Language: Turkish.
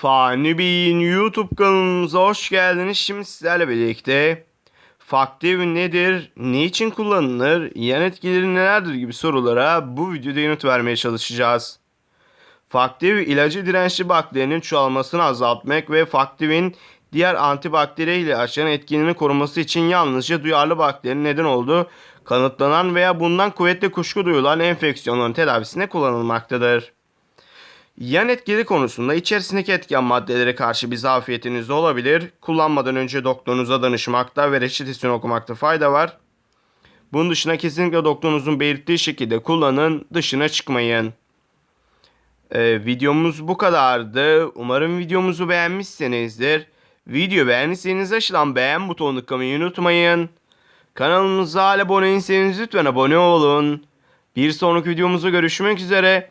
Fani Bey'in YouTube kanalımıza hoş geldiniz. Şimdi sizlerle birlikte Faktiv nedir, niçin kullanılır, yan etkileri nelerdir gibi sorulara bu videoda yanıt vermeye çalışacağız. Faktiv ilacı dirençli bakterinin çoğalmasını azaltmak ve Faktiv'in diğer antibakteriyle açan etkinliğini koruması için yalnızca duyarlı bakterinin neden olduğu kanıtlanan veya bundan kuvvetli kuşku duyulan enfeksiyonların tedavisine kullanılmaktadır. Yan etkili konusunda içerisindeki etken maddelere karşı bir zafiyetiniz olabilir. Kullanmadan önce doktorunuza danışmakta ve reçetesini okumakta fayda var. Bunun dışında kesinlikle doktorunuzun belirttiği şekilde kullanın, dışına çıkmayın. Ee, videomuz bu kadardı. Umarım videomuzu beğenmişsinizdir. Video beğendiyseniz aşağıdan beğen butonunu tıklamayı unutmayın. Kanalımıza abone değilseniz lütfen abone olun. Bir sonraki videomuzda görüşmek üzere.